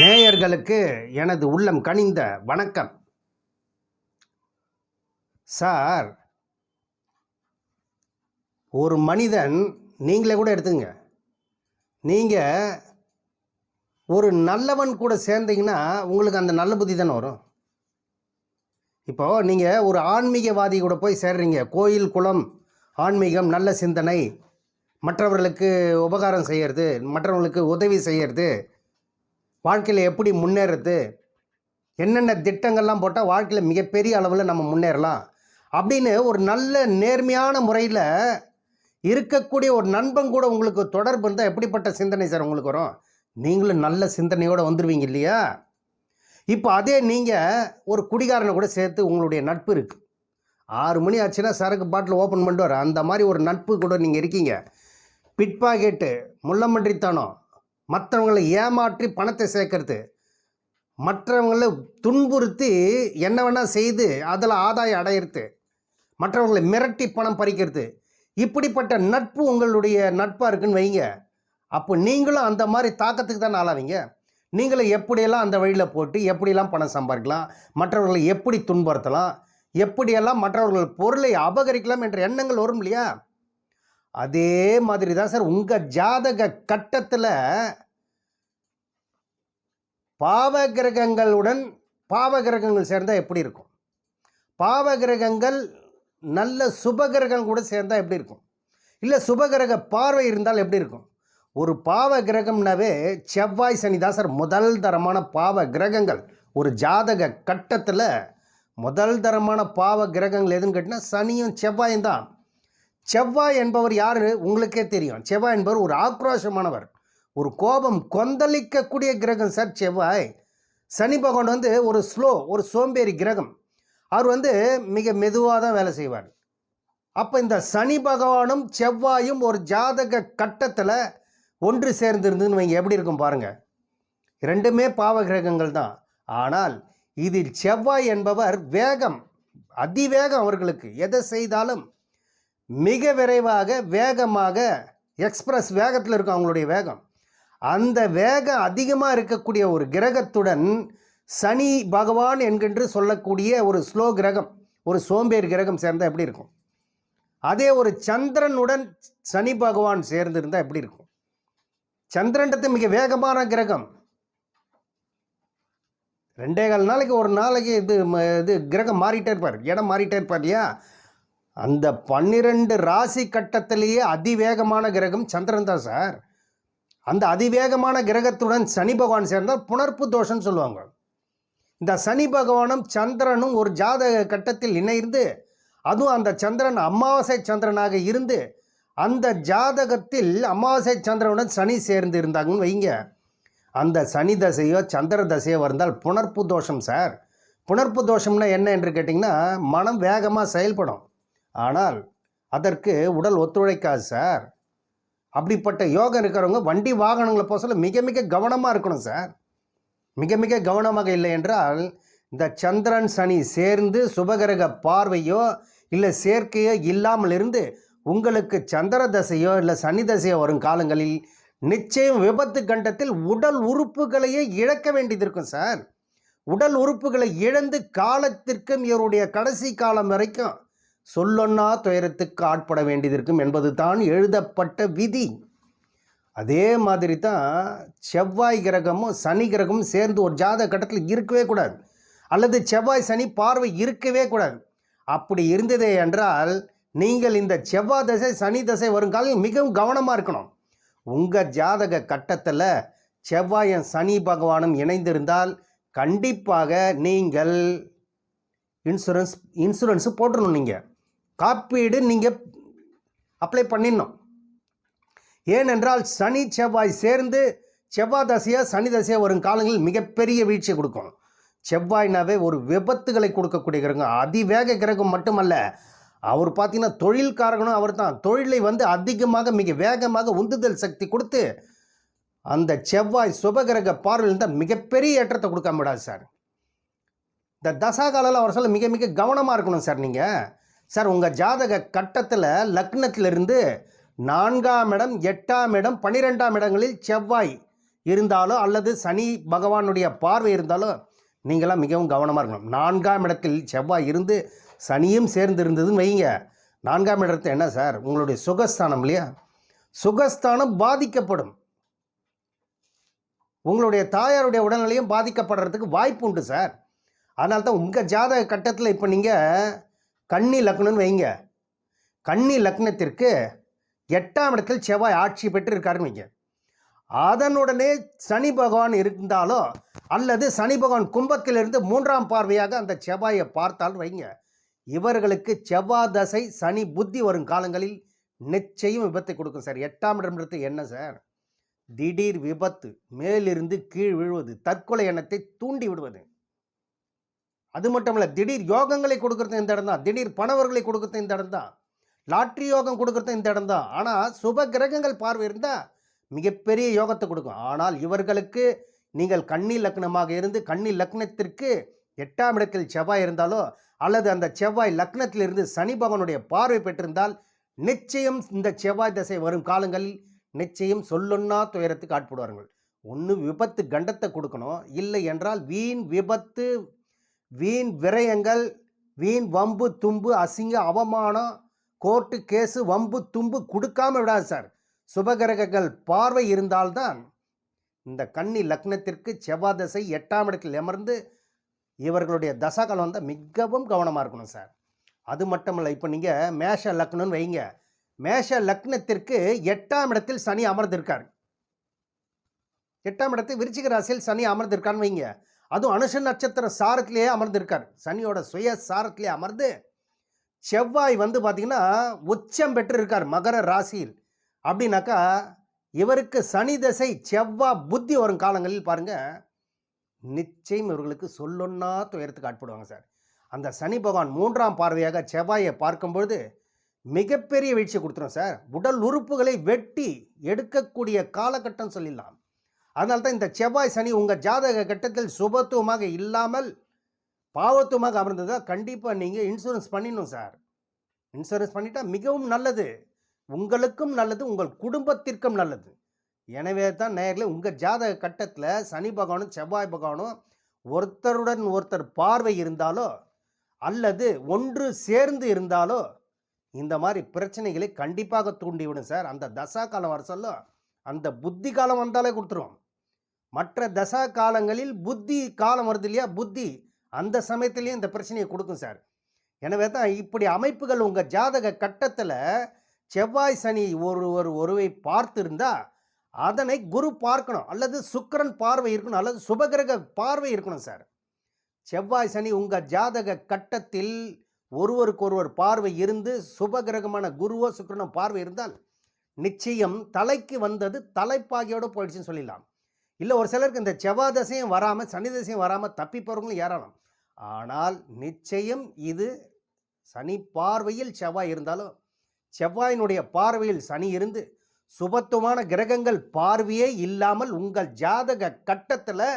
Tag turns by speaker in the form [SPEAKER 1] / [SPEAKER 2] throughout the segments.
[SPEAKER 1] நேயர்களுக்கு எனது உள்ளம் கனிந்த வணக்கம். சார் ஒரு மனிதன் நீங்களே கூட எடுத்துங்க நீங்கள் ஒரு நல்லவன் கூட சேர்ந்தீங்கன்னா உங்களுக்கு அந்த நல்ல புத்தி தானே வரும். இப்போது நீங்கள் ஒரு ஆன்மீகவாதி கூட போய் சேர்றீங்க. கோயில் குளம் ஆன்மீகம் நல்ல சிந்தனை. மற்றவர்களுக்கு உபகாரம் செய்கிறது மற்றவர்களுக்கு உதவி செய்கிறது வாழ்க்கையில் எப்படி முன்னேறது? என்னென்ன திட்டங்கள்லாம் போட்டால் வாழ்க்கையில் மிகப்பெரிய அளவில் நம்ம முன்னேறலாம்? அப்படின்னு ஒரு நல்ல நேர்மையான முறையில் இருக்கக்கூடிய ஒரு நண்பன் கூட உங்களுக்கு தொடர்பு இருந்தால் எப்படிப்பட்ட சிந்தனை சார் உங்களுக்கு வரும்? நீங்களும் நல்ல சிந்தனையோடு வந்துடுவீங்க இல்லையா? இப்போ அதே நீங்கள் ஒரு குடிகாரனை கூட சேர்த்து உங்களுடைய நட்பு இருக்குது ஆறு மணி ஆச்சுன்னா சரக்கு பாட்டில் ஓப்பன் பண்ணிட்டு வர அந்த மாதிரி ஒரு நட்பு கூட நீங்கள் இருக்கீங்க. பிட் பாக்கெட்டு முள்ளமன்றித்தனம் மற்றவங்களை ஏமாற்றி பணத்தை சேர்க்கறது. மற்றவங்களை துன்புறுத்தி என்ன வேணால் செய்து அதில் ஆதாயம் அடையிறது. மற்றவங்களை மிரட்டி பணம் பறிக்கிறது. இப்படிப்பட்ட நட்பு உங்களுடைய நட்பாக இருக்குன்னு வைங்க. அப்போ நீங்களும் அந்த மாதிரி தாக்கத்துக்கு தான் ஆளாவீங்க? நீங்களும் எப்படியெல்லாம் அந்த வழியில் போட்டு எப்படியெல்லாம் பணம் சம்பாதிக்கலாம் மற்றவர்களை எப்படி துன்புறுத்தலாம் எப்படியெல்லாம் மற்றவர்கள் பொருளை அபகரிக்கலாம் என்ற எண்ணங்கள் வரும் இல்லையா? அதே மாதிரி தான் சார் உங்கள் ஜாதக கட்டத்தில் பாவ கிரகங்களுடன் பாவ கிரகங்கள் சேர்ந்தால் எப்படி இருக்கும்? பாவ கிரகங்கள் நல்ல சுப கிரகங்கள் கூட சேர்ந்தால் எப்படி இருக்கும்? இல்லை சுபகிரக பார்வை இருந்தால் எப்படி இருக்கும்? ஒரு பாவ கிரகம்னாவே செவ்வாய் சனி தான் சார் முதல் தரமான பாவ கிரகங்கள். ஒரு ஜாதக கட்டத்தில் முதல் தரமான பாவ கிரகங்கள் எதுன்னு கேட்டினா சனியும் செவ்வாயும் தான். செவ்வாய் என்பவர் யார்? உங்களுக்கே தெரியும். செவ்வாய் என்பவர் ஒரு ஆக்ரோஷமானவர். ஒரு கோபம் கொந்தளிக்கக்கூடிய கிரகம் சார் செவ்வாய். சனி பகவான் வந்து ஒரு ஸ்லோ ஒரு சோம்பேறி கிரகம். அவர் வந்து மிக மெதுவாக தான் வேலை செய்வார். அப்போ இந்த சனி பகவானும் செவ்வாயும் ஒரு ஜாதக கட்டத்தில் ஒன்று சேர்ந்திருந்துன்னு வைங்க எப்படி இருக்கும் பாருங்கள் ரெண்டுமே பாவ கிரகங்கள் தான். ஆனால் இதில் செவ்வாய் என்பவர் வேகம் அதிவேகம் அவர்களுக்கு. எதை செய்தாலும் மிக விரைவாக வேகமாக எக்ஸ்பிரஸ் வேகத்தில் இருக்கும் அவங்களுடைய வேகம். அந்த வேகம் அதிகமாக இருக்கக்கூடிய ஒரு கிரகத்துடன் சனி பகவான் என்கென்று சொல்லக்கூடிய ஒரு ஸ்லோ கிரகம் ஒரு சோம்பேறி கிரகம் சேர்ந்தால் எப்படி இருக்கும்? அதே ஒரு சந்திரனுடன் சனி பகவான் சேர்ந்திருந்தால் எப்படி இருக்கும்? சந்திரன்றது மிக வேகமான கிரகம். ரெண்டே கால் நாளைக்கு ஒரு நாளைக்கு இது ம- இது கிரகம் மாறிட்டே இருப்பார். இடம் மாறிட்டே இருப்பார் இல்லையா? அந்த பன்னிரெண்டு ராசி கட்டத்திலேயே அதிவேகமான கிரகம் சந்திரன் தான் சார். அந்த அதிவேகமான கிரகத்துடன் சனி பகவான் சேர்ந்தால் புணர்ப்பு தோஷம்னு சொல்லுவாங்க. இந்த சனி பகவானும் சந்திரனும் ஒரு ஜாதக கட்டத்தில் இணைந்து அதுவும் அந்த சந்திரன் அமாவாசை சந்திரனாக இருந்து அந்த ஜாதகத்தில் அமாவாசை சந்திரனுடன் சனி சேர்ந்து இருந்தாங்கன்னு வைங்க. அந்த சனி தசையோ சந்திர தசையோ வந்தால் புணர்ப்பு தோஷம் சார். புணர்ப்பு தோஷம்னா என்ன என்று கேட்டிங்கன்னா மனம் வேகமாக செயல்படும். ஆனால் அதற்கு உடல் ஒத்துழைக்காது சார். அப்படிப்பட்ட யோகம் இருக்கிறவங்க வண்டி வாகனங்களை போக சொல்ல மிக மிக கவனமாக இருக்கணும் சார். மிக மிக கவனமாக இல்லை என்றால் இந்த சந்திரன் சனி சேர்ந்து சுபகிரக பார்வையோ இல்லை சேர்க்கையோ இல்லாமல் இருந்து உங்களுக்கு சந்திர தசையோ இல்லை சனி தசையோ வரும் காலங்களில் நிச்சயம் விபத்து கண்டத்தில் உடல் உறுப்புகளையே இழக்க வேண்டியது இருக்கும் சார். உடல் உறுப்புகளை இழந்து காலத்திற்கும் இவருடைய கடைசி காலம் வரைக்கும் சொல்லொன்னா துயரத்துக்கு ஆட்பட வேண்டியதிருக்கும் என்பது தான் எழுதப்பட்ட விதி. அதே மாதிரி தான் செவ்வாய் கிரகமும் சனி கிரகமும் சேர்ந்து ஒரு ஜாதக கட்டத்தில் இருக்கவே கூடாது. அல்லது செவ்வாய் சனி பார்வை இருக்கவே கூடாது. அப்படி இருந்ததே என்றால் நீங்கள் இந்த செவ்வாய் தசை சனி தசை வருங்காலம் மிகவும் கவனமாக இருக்கணும். உங்கள் ஜாதக கட்டத்தில் செவ்வாயும் சனி பகவானும் இணைந்திருந்தால் கண்டிப்பாக நீங்கள் இன்சூரன்ஸ் இன்சூரன்ஸு போட்டுடணும் நீங்கள் காப்பீடு நீங்கள் அப்ளை பண்ணிடணும். ஏனென்றால் சனி செவ்வாய் சேர்ந்து செவ்வாய் தசையாக சனி தசையாக வரும் காலங்களில் மிகப்பெரிய வீழ்ச்சியை கொடுக்கும். செவ்வாய்னாவே ஒரு விபத்துகளை கொடுக்கக்கூடிய கிரகம். அதிவேக கிரகம் மட்டுமல்ல அவர் பார்த்தீங்கன்னா தொழில்காரகனும் அவர் தான் தொழிலை வந்து அதிகமாக மிக வேகமாக உந்துதல் சக்தி கொடுத்து அந்த செவ்வாய் சுபகிரக பார்வையில் தான் மிகப்பெரிய ஏற்றத்தை கொடுக்காம விடாது சார். இந்த தசாகாலில் அவர் சொல்ல மிக மிக கவனமாக இருக்கணும் சார் நீங்கள் சார் உங்கள் ஜாதக கட்டத்தில் லக்னத்திலிருந்து நான்காம் இடம் எட்டாம் இடம் பன்னிரெண்டாம் இடங்களில் செவ்வாய் இருந்தாலோ அல்லது சனி பகவானுடைய பார்வை இருந்தாலோ நீங்களாம் மிகவும் கவனமாக இருக்கணும். நான்காம் இடத்தில் செவ்வாய் இருந்து சனியும் சேர்ந்து இருந்ததுன்னு வைங்க. நான்காம் இடத்துல என்ன சார்? உங்களுடைய சுகஸ்தானம் இல்லையா? சுகஸ்தானம் பாதிக்கப்படும். உங்களுடைய தாயாருடைய உடல்நிலையும் பாதிக்கப்படுறதுக்கு வாய்ப்பு உண்டு சார். அதனால தான் உங்கள் ஜாதக கட்டத்தில் இப்போ நீங்கள் கன்னி லக்னம்னு வைங்க. கன்னி லக்னத்திற்கு எட்டாம் இடத்தில் செவ்வாய் ஆட்சி பெற்று இருக்காருன்னு வைங்க. அதனுடனே சனி பகவான் இருந்தாலோ அல்லது சனி பகவான் கும்பத்திலிருந்து மூன்றாம் பார்வையாக அந்த செவ்வாயை பார்த்தாலும் வைங்க. இவர்களுக்கு செவ்வாய் தசை சனி புத்தி வரும் காலங்களில் நிச்சயம் விபத்தை கொடுக்கும் சார். எட்டாம் இடம்ன்றது என்ன சார்? திடீர் விபத்து மேலிருந்து கீழ் விழுவது தற்கொலை எண்ணத்தை தூண்டி விடுவது. அது மட்டும் இல்லை திடீர் யோகங்களை கொடுக்குறது இந்த இடம் தான் திடீர் பணவர்களை கொடுக்குறது இந்த இடம் தான் லாட்ரி யோகம் கொடுக்குறது இந்த இடம் தான். ஆனால் சுப கிரகங்கள் பார்வை இருந்தால் மிகப்பெரிய யோகத்தை கொடுக்கும். ஆனால் இவர்களுக்கு நீங்கள் கண்ணி லக்னமாக இருந்து கண்ணி லக்னத்திற்கு எட்டாம் இடத்தில் செவ்வாய் இருந்தாலோ அல்லது அந்த செவ்வாய் லக்னத்திலிருந்து சனி பகவனுடைய பார்வை பெற்றிருந்தால் நிச்சயம் இந்த செவ்வாய் தசை வரும் காலங்களில் நிச்சயம் சொல்லொன்னா துயரத்துக்கு ஆட்படுவார்கள். ஒன்று விபத்து கண்டத்தை கொடுக்கணும். இல்லை என்றால் வீண் விபத்து வீண் விரயங்கள் வீண் வம்பு தும்பு அசிங்க அவமானம் கோர்ட்டு கேஸு வம்பு தும்பு கொடுக்காம விடாது சார். சுபகிரகங்கள் பார்வை இருந்தால்தான் இந்த கன்னி லக்னத்திற்கு செவ்வாய் தசை எட்டாம் இடத்தில் அமர்ந்து இவர்களுடைய தசாகாலம் வந்து மிகவும் கவனமாக இருக்கணும் சார். அது மட்டும் இல்லை இப்போ நீங்கள் மேஷ லக்னம்னு வைங்க. மேஷ லக்னத்திற்கு எட்டாம் இடத்தில் சனி அமர்ந்திருக்கார். எட்டாம் இடத்தில் விருச்சிக ராசியில் சனி அமர்ந்திருக்கான்னு வைங்க. அதுவும் அனுஷ நட்சத்திர சாரத்திலேயே அமர்ந்திருக்கார். சனியோட சுய சாரத்திலே அமர்ந்து செவ்வாய் வந்து பார்த்தீங்கன்னா உச்சம் பெற்று இருக்கார் மகர ராசியில். அப்படின்னாக்கா இவருக்கு சனி தசை செவ்வாய் புத்தி வரும் காலங்களில் பாருங்கள் நிச்சயம் இவர்களுக்கு சொல்லொன்னா துயரத்துக்கு ஆட்படுவாங்க சார். அந்த சனி பகவான் மூன்றாம் பார்வையாக செவ்வாயை பார்க்கும்பொழுது மிகப்பெரிய வீழ்ச்சி கொடுத்துரும் சார். உடல் உறுப்புகளை வெட்டி எடுக்கக்கூடிய காலகட்டம் சொல்லிடலாம். அதனால தான் இந்த செவ்வாய் சனி உங்கள் ஜாதக கட்டத்தில் சுபத்துவமாக இல்லாமல் பாவத்துவமாக அமர்ந்ததா கண்டிப்பாக நீங்கள் இன்சூரன்ஸ் பண்ணிடணும் சார் இன்சூரன்ஸ் பண்ணிட்டா மிகவும் நல்லது. உங்களுக்கும் நல்லது உங்கள் குடும்பத்திற்கும் நல்லது. எனவே தான் நேரில் உங்கள் ஜாதக கட்டத்தில் சனி பகவானும் செவ்வாய் பகவானும் ஒருத்தருடன் ஒருத்தர் பார்வை இருந்தாலோ அல்லது ஒன்று சேர்ந்து இருந்தாலோ இந்த மாதிரி பிரச்சனைகளை கண்டிப்பாக தூண்டிவிடும் சார் அந்த தசா காலம் வர சொல்ல அந்த புத்தி காலம் வந்தாலே கொடுத்துருவோம் மற்ற தசா காலங்களில் புத்தி காலம் வருது இல்லையா? புத்தி. அந்த சமயத்துலேயும் இந்த பிரச்சனையை கொடுக்கும் சார். எனவே தான் இப்படி அமைப்புகள் உங்கள் ஜாதக கட்டத்தில் செவ்வாய் சனி ஒருவர் ஒருவை பார்த்திருந்தா அதனை குரு பார்க்கணும். அல்லது சுக்கரன் பார்வை இருக்கணும். அல்லது சுபகிரக பார்வை இருக்கணும் சார். செவ்வாய் சனி உங்கள் ஜாதக கட்டத்தில் ஒருவருக்கொருவர் பார்வை இருந்து சுபகிரகமான குருவோ சுக்கரனோ பார்வை இருந்தால் நிச்சயம் தலைக்கு வந்தது தலைப்பாகியோடு போயிடுச்சுன்னு சொல்லிடலாம். இல்லை ஒரு சிலருக்கு இந்த செவ்வாய் தசையும் வராமல் சனி தசையும் வராமல் தப்பி போகிறவங்களும் ஏறலாம் ஆனால் நிச்சயம் இது சனி பார்வையில் செவ்வாய் இருந்தாலும் செவ்வாயினுடைய பார்வையில் சனி இருந்து சுபத்துவமான கிரகங்கள் பார்வையே இல்லாமல் உங்கள் ஜாதக கட்டத்தில்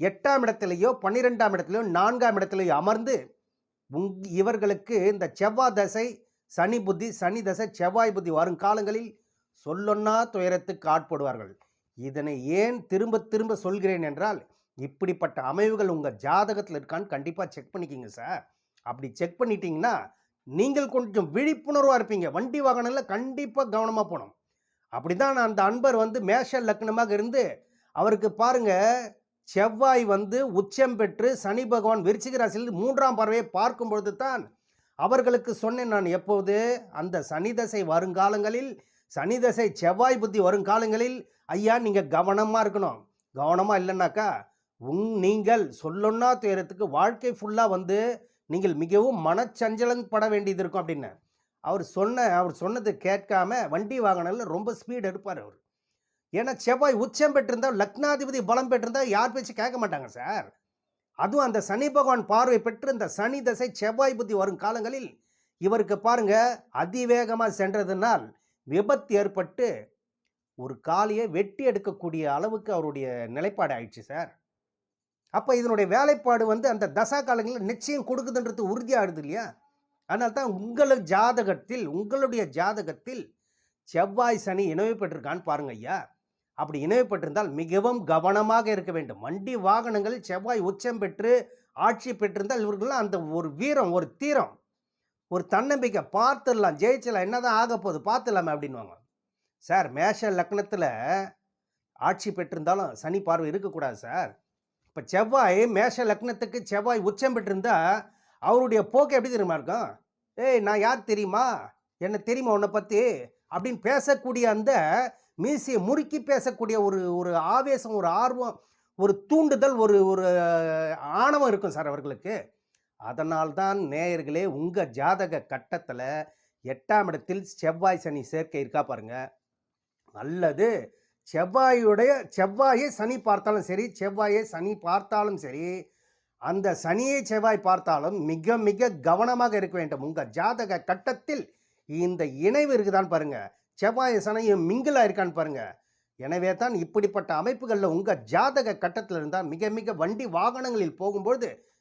[SPEAKER 1] எட்டாம் இடத்துலையோ பன்னிரெண்டாம் இடத்துலையோ நான்காம் இடத்துலையோ அமர்ந்து உங் இவர்களுக்கு இந்த செவ்வாய் தசை சனி புத்தி சனி தசை செவ்வாய் புத்தி வரும் காலங்களில் சொல்லொன்னா துயரத்துக்கு ஆட்படுவார்கள். இதனை ஏன் திரும்ப திரும்ப சொல்கிறேன் என்றால் இப்படிப்பட்ட அமைவுகள் உங்கள் ஜாதகத்தில் இருக்கான்னு கண்டிப்பாக செக் பண்ணிக்கிங்க சார் அப்படி செக் பண்ணிட்டீங்கன்னா நீங்கள் கொஞ்சம் விழிப்புணர்வாக இருப்பீங்க. வண்டி வாகனங்களில் கண்டிப்பாக கவனமாக போகணும். அப்படி தான் அந்த அன்பர் வந்து மேஷ லக்னமாக இருந்து அவருக்கு பாருங்க செவ்வாய் வந்து உச்சம் பெற்று சனி பகவான் விருச்சிக ராசியில் மூன்றாம் பார்வையை பார்க்கும் பொழுது தான் அவர்களுக்கு சொன்னேன் நான் எப்போது அந்த சனி தசை வருங்காலங்களில் சனி தசை செவ்வாய் புத்தி வரும் காலங்களில் ஐயா நீங்கள் கவனமாக இருக்கணும். கவனமாக இல்லைன்னாக்கா உங் நீங்கள் சொல்லொன்னா துயரத்துக்கு வாழ்க்கை ஃபுல்லாக வந்து நீங்கள் மிகவும் மனச்சஞ்சலம் பட வேண்டியது இருக்கும் அப்படின்னு. அவர் சொன்ன அவர் சொன்னது கேட்காம வண்டி வாகனத்தில் ரொம்ப ஸ்பீடு எடுப்பார் அவர். ஏன்னா செவ்வாய் உச்சம் பெற்றிருந்தால் லக்னாதிபதி பலம் பெற்றிருந்தா யார் பேச்சு கேட்க மாட்டாங்க சார். அதுவும் அந்த சனி பகவான் பார்வை பெற்று இந்த சனி தசை செவ்வாய் புத்தி வரும் காலங்களில் இவருக்கு பாருங்க அதிவேகமாக சென்றதுனால் விபத்து ஏற்பட்டு ஒரு காலையை வெட்டி எடுக்கக்கூடிய அளவுக்கு அவருடைய நிலைப்பாடு ஆயிடுச்சு சார். அப்போ இதனுடைய வேலைப்பாடு வந்து அந்த தசா காலங்களில் நிச்சயம் கொடுக்குதுன்றது உறுதியாகுது இல்லையா? அதனால தான் உங்கள் ஜாதகத்தில் உங்களுடைய ஜாதகத்தில் செவ்வாய் சனி இணைவு பெற்றிருக்கான்னு பாருங்க ஐயா. அப்படி இணைவுபட்டிருந்தால் மிகவும் கவனமாக இருக்க வேண்டும். வண்டி வாகனங்கள் செவ்வாய் உச்சம் பெற்று ஆட்சி பெற்றிருந்தால் இவர்கள்லாம் அந்த ஒரு வீரம் ஒரு தீரம் ஒரு தன்னம்பிக்கை பார்த்துடலாம் ஜெயிச்சலாம் என்னதான் ஆக போகுது பார்த்துடலாமே அப்படின்வாங்க சார் மேஷ லக்னத்தில் ஆட்சி பெற்றிருந்தாலும் சனி பார்வை இருக்கக்கூடாது சார். இப்போ செவ்வாய் மேஷ லக்னத்துக்கு செவ்வாய் உச்சம் பெற்றிருந்தா அவருடைய போக்கு எப்படி தெரியுமா இருக்கும்? ஏய் நான் யார் தெரியுமா? என்ன தெரியுமா உன்னை பற்றி அப்படின்னு பேசக்கூடிய அந்த மீசியை முறுக்கி பேசக்கூடிய ஒரு ஒரு ஆவேசம் ஒரு ஆர்வம் ஒரு தூண்டுதல் ஒரு ஒரு ஆணவம் இருக்கும் சார் அவர்களுக்கு. அதனால்தான் நேயர்களே உங்கள் ஜாதக கட்டத்தில் எட்டாம் இடத்தில் செவ்வாய் சனி சேர்க்கை இருக்கா பாருங்க. அல்லது செவ்வாயுடைய செவ்வாயை சனி பார்த்தாலும் சரி செவ்வாயை சனி பார்த்தாலும் சரி அந்த சனியை செவ்வாய் பார்த்தாலும் மிக மிக கவனமாக இருக்க வேண்டும். உங்கள் ஜாதக கட்டத்தில் இந்த இணைவு இருக்குதான்னு பாருங்க. செவ்வாய் சனையும் மிங்கிலாக இருக்கான்னு பாருங்க. எனவே தான் இப்படிப்பட்ட அமைப்புகளில் உங்கள் ஜாதக கட்டத்தில் இருந்தால் மிக மிக வண்டி வாகனங்களில் போகும்பொழுது